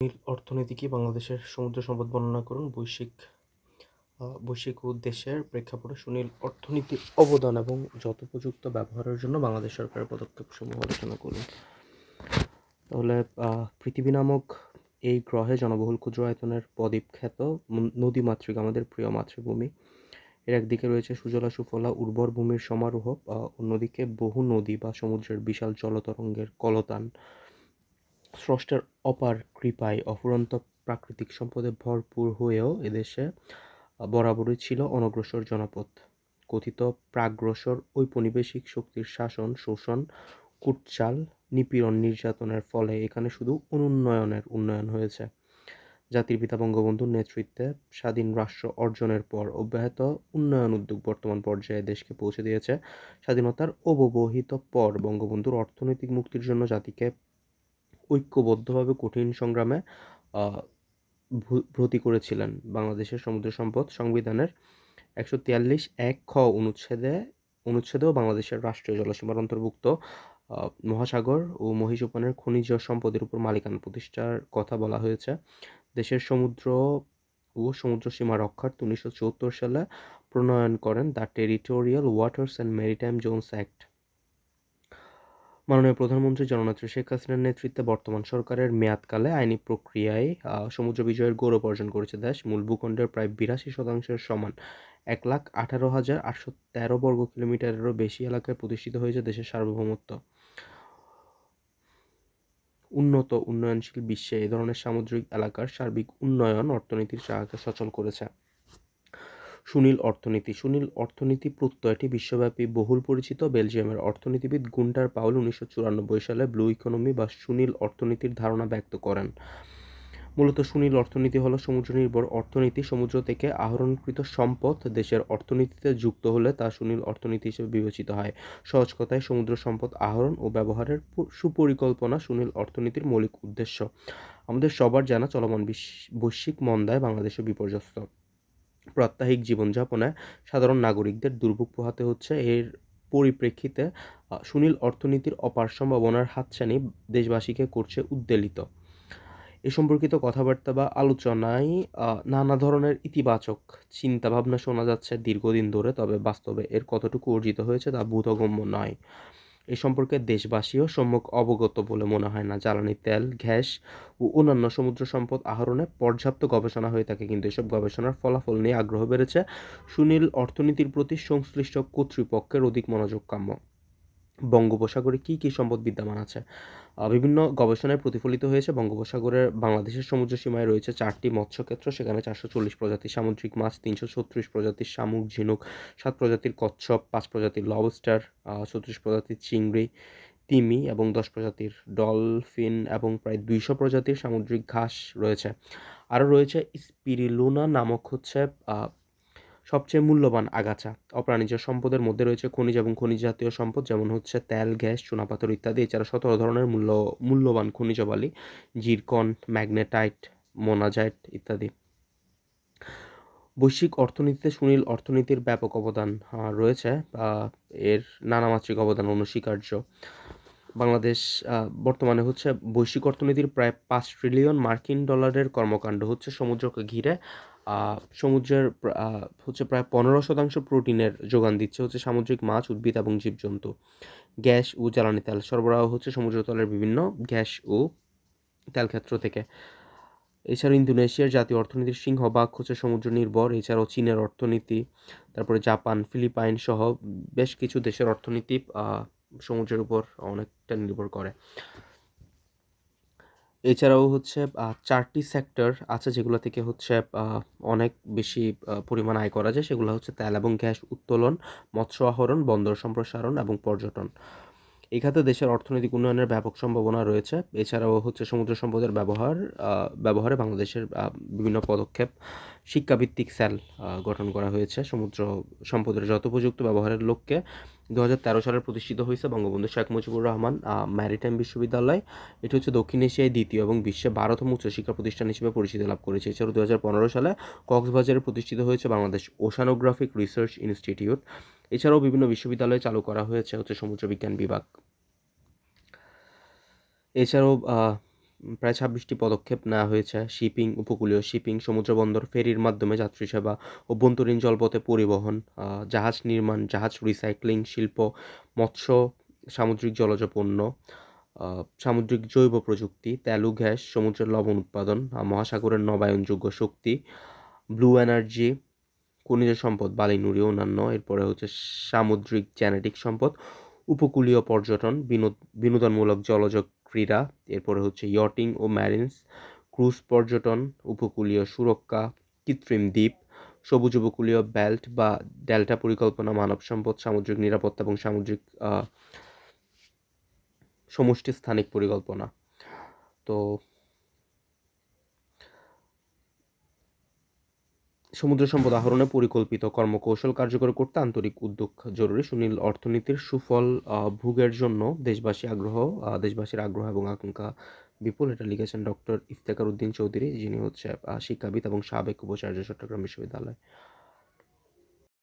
নীল অর্থনীতি কি বাংলাদেশের সমুদ্র সম্পদ বর্ণনা করুন। বৈশ্বিক বৈশ্বিক উদ্দেশ্যের প্রেক্ষাপটে সুনীল অর্থনীতির অবদান এবং যথোপযুক্ত ব্যবহারের জন্য বাংলাদেশ সরকারের পদক্ষেপ সমূহ আলোচনা করুন। তাহলে পৃথিবী নামক এই গ্রহে জনবহুল ক্ষুদ্র আয়তনের বদ্বীপ খ্যাত উম, নদী মাতৃক আমাদের প্রিয় মাতৃভূমি। এর একদিকে রয়েছে সুজলা সুফলা উর্বর ভূমির সমারোহ অন্যদিকে বহু নদী বা সমুদ্রের বিশাল জলতরঙ্গের কলতান। স্রষ্টার অপার কৃপায় অফুরন্ত প্রাকৃতিক সম্পদে ভরপুর হয়েও এদেশে বরাবরই ছিল অনগ্রসর জনপদ। কথিত প্রাগ্রসর ঔপনিবেশিক শক্তির শাসন, শোষণ, কুটচাল, নিপীড়ন, নির্যাতনের ফলে এখানে শুধু অনুন্নয়নের উন্নয়ন হয়েছে। জাতির পিতা বঙ্গবন্ধুর নেতৃত্বে স্বাধীন রাষ্ট্র অর্জনের পর অব্যাহত উন্নয়ন উদ্যোগ বর্তমান পর্যায়ে দেশকে পৌঁছে দিয়েছে। স্বাধীনতার অববহিত পর বঙ্গবন্ধুর অর্থনৈতিক মুক্তির জন্য জাতিকে ঐক্যবদ্ধভাবে কঠিন সংগ্রামে ব্রতী করেছিলেন বাংলাদেশের সমুদ্র সম্পদ সংবিধানের একশো তিয়াল্লিশ এক খ অনুচ্ছেদে, অনুচ্ছেদেও বাংলাদেশের রাষ্ট্রীয় জলসীমার অন্তর্ভুক্ত। মহাসাগর ও মহিষোপানের খনিজ সম্পদের উপর মালিকানা প্রতিষ্ঠার কথা বলা হয়েছে। দেশের সমুদ্র ও সমুদ্র সীমা রক্ষার্থে উনিশশো চুয়াত্তর সালে প্রণয়ন করেন the territorial waters and maritime zones act. মাননীয় প্রধানমন্ত্রী জননেত্রী শেখ হাসিনার নেতৃত্বে বর্তমান সরকারের মেয়াদকালে আইনি প্রক্রিয়ায় সমুদ্র বিজয়ের গৌরব অর্জন করেছে দেশ। মূল ভূখণ্ডের প্রায় বিরাশি শতাংশের সমান এক লাখ আঠারো হাজার আটশো তেরো বর্গ কিলোমিটারেরও বেশি এলাকায় প্রতিষ্ঠিত হয়েছে দেশের সার্বভৌমত্ব। উন্নত, উন্নয়নশীল বিশ্বে এ ধরনের সামুদ্রিক এলাকার সার্বিক উন্নয়ন অর্থনীতির চাকাকে সচল করেছে। সুনীল অর্থনীতি। সুনীল অর্থনীতি প্রত্যয়টি বিশ্বব্যাপী বহুল পরিচিত। বেলজিয়ামের অর্থনীতিবিদ গুন্টার পাউল উনিশশো চুরানব্বই সালে ব্লু ইকোনমি বা সুনীল অর্থনীতির ধারণা ব্যক্ত করেন। মূলত সুনীল অর্থনীতি হলো সমুদ্র নির্ভর অর্থনীতি। সমুদ্র থেকে আহরণকৃত সম্পদ দেশের অর্থনীতিতে যুক্ত হলে তা সুনীল অর্থনীতি হিসেবে বিবেচিত হয়। সহজ কথায় সমুদ্র সম্পদ আহরণ ও ব্যবহারের সুপরিকল্পনা সুনীল অর্থনীতির মৌলিক উদ্দেশ্য। আমাদের সবার জানা চলমান বিশ্ব- বৈশ্বিক মন্দায় বাংলাদেশে বিপর্যস্ত। প্রাত্যহিক জীবনযাপনে সাধারণ নাগরিকদের দুর্ভোগ পোহাতে হচ্ছে। এর পরিপ্রেক্ষিতে সুনীল অর্থনীতির অপার সম্ভাবনার হাতছানি দেশবাসীকে করছে উদ্বেলিত। এ সম্পর্কিত কথাবার্তা বা আলোচনায় নানা ধরনের ইতিবাচক চিন্তাভাবনা শোনা যাচ্ছে দীর্ঘদিন ধরে, তবে বাস্তবে এর কতটুকু অর্জিত হয়েছে তা বোধগম্য নয়। এ সম্পর্কে দেশবাসীও সম্যক অবগত বলে মনে হয় না। জ্বালানি, তেল, গ্যাস ও অন্যান্য সমুদ্র সম্পদ আহরণে পর্যাপ্ত গবেষণা হয়ে থাকে কিন্তু এসব গবেষণার ফলাফল নিয়ে আগ্রহ বেড়েছে। সুনীল, অর্থনীতির প্রতি সংশ্লিষ্ট কর্তৃপক্ষের অধিক মনোযোগ কাম্য। বঙ্গোপসাগরে কী কী সম্পদ বিদ্যমান আছে? বিভিন্ন গবেষণায় প্রতিফলিত হয়েছে বঙ্গোপসাগরের বাংলাদেশের সমুদ্র সীমায় রয়েছে চারটি মৎস্যক্ষেত্র, সেখানে চারশো চল্লিশ প্রজাতির সামুদ্রিক মাছ, তিনশো ছত্রিশ প্রজাতির শামুক, ঝিনুক, সাত প্রজাতির কচ্ছপ, পাঁচ প্রজাতির লবস্টার ছত্রিশ প্রজাতির চিংড়ি, তিমি এবং দশ প্রজাতির ডলফিন এবং প্রায় দুইশো প্রজাতির সামুদ্রিক ঘাস রয়েছে। আরও রয়েছে স্পিরিলুনা নামক হচ্ছে সবচেয়ে মূল্যবান আগাছা। অপ্রাণিজ সম্পদের মধ্যে রয়েছে খনিজ এবং খনিজ জাতীয় সম্পদ, যেমন হচ্ছে তেল, গ্যাস, চুনাপাথর ইত্যাদি। এছাড়া সতেরো ধরনের মূল্য, মূল্যবান খনিজ বালি জিরকন, ম্যাগনেটাইট, মোনাজাইট ইত্যাদি। বৈশ্বিক অর্থনীতিতে সুনীল অর্থনীতির ব্যাপক অবদান রয়েছে এর নানামাত্রিক অবদান অনস্বীকার্য। বাংলাদেশ বর্তমানে হচ্ছে বৈশ্বিক অর্থনীতির প্রায় পাঁচ ট্রিলিয়ন মার্কিন ডলারের কর্মকাণ্ড হচ্ছে সমুদ্রকে ঘিরে। সমুদ্রের হচ্ছে প্রায় পনেরো শতাংশ প্রোটিনের যোগান দিচ্ছে হচ্ছে সামুদ্রিক মাছ, উদ্ভিদ এবং জীবজন্তু। গ্যাস ও জ্বালানি তেল সরবরাহ হচ্ছে সমুদ্রতলের বিভিন্ন গ্যাস ও তেল ক্ষেত্র থেকে। এছাড়া ইন্দোনেশিয়ার জাতীয় অর্থনীতির সিংহভাগ হচ্ছে সমুদ্র নির্ভর, এছাড়াও চীনের অর্থনীতি, তারপরে জাপান, ফিলিপাইন সহ বেশ কিছু দেশের অর্থনীতি সমুদ্রের উপর অনেকটা নির্ভর করে। এছাড়াও হচ্ছে চারটি সেক্টর আছে যেগুলো থেকে হচ্ছে অনেক বেশি পরিমাণ আয় করা যায়। সেগুলো হচ্ছে তেল এবং গ্যাস উত্তোলন, মৎস্য আহরণ, বন্দর সম্প্রসারণ এবং পর্যটন। এই খাতে দেশের অর্থনৈতিক উন্নয়নের ব্যাপক সম্ভাবনা রয়েছে। এছাড়াও হচ্ছে সমুদ্র সম্পদের ব্যবহার ব্যবহারে বাংলাদেশের বিভিন্ন পদক্ষেপ। শিক্ষাভিত্তিক আহ, গঠন করা হয়েছে। সমুদ্র সম্পদের যথোপযুক্ত ব্যবহারের লক্ষ্যে দু হাজার তেরো সালে প্রতিষ্ঠিত হয়েছে বঙ্গবন্ধু শেখ মুজিবুর রহমান ম্যারিটাইম বিশ্ববিদ্যালয়। এটি হচ্ছে দক্ষিণ এশিয়ায় দ্বিতীয় এবং বিশ্বে বারোতম উচ্চশিক্ষা প্রতিষ্ঠান হিসেবে পরিচিতি লাভ করেছে। এছাড়াও দু হাজার পনেরো সালে কক্সবাজারে প্রতিষ্ঠিত হয়েছে বাংলাদেশ ওশানোগ্রাফিক রিসার্চ ইনস্টিটিউট এছাড়াও বিভিন্ন বিশ্ববিদ্যালয়ে চালু করা হয়েছে হচ্ছে সমুদ্র বিজ্ঞান বিভাগ। এছাড়াও প্রায় ছাব্বিশটি পদক্ষেপ নেওয়া হয়েছে। শিপিং, উপকূলীয় শিপিং সমুদ্রবন্দর ফেরির মাধ্যমে যাত্রী সেবা, অভ্যন্তরীণ জলপথে পরিবহন জাহাজ নির্মাণ, জাহাজ রিসাইক্লিং শিল্প, মৎস্য, সামুদ্রিক জলজ পণ্য সামুদ্রিক জৈব প্রযুক্তি, তেলু, গ্যাস, সমুদ্রের লবণ উৎপাদন মহাসাগরের নবায়নযোগ্য শক্তি, ব্লু এনার্জি, খনিজ সম্পদ, বালি, নুড়ি, অন্যান্য। এরপরে হচ্ছে সামুদ্রিক জেনেটিক সম্পদ, উপকূলীয় পর্যটন, বিনোদ, বিনোদনমূলক জলজ ক্রীড়া, এরপরে হচ্ছে ইয়টিং ও ম্যারিনস ক্রুজ পর্যটন, উপকূলীয় সুরক্ষা, কৃত্রিম দ্বীপ, সবুজ উপকূলীয় বেল্ট বা ডেল্টা পরিকল্পনা, মানব সম্পদ, সামুদ্রিক নিরাপত্তা এবং সামুদ্রিক সমষ্টি স্থানিক পরিকল্পনা। তো সমুদ্র সম্পদ আহরণে পরিকল্পিত কর্মকৌশল কার্যকর করতে আন্তরিক উদ্যোগ জরুরি। সুনীল অর্থনীতির সুফল ভোগের জন্য দেশবাসী আগ্রহ দেশবাসীর আগ্রহ এবং আকাঙ্ক্ষা বিপুল। এটা লিখেছেন ডক্টর ইফতেকার উদ্দিন চৌধুরী, যিনি হচ্ছে শিক্ষাবিদ এবং সাবেক উপাচার্য চট্টগ্রাম বিশ্ববিদ্যালয়।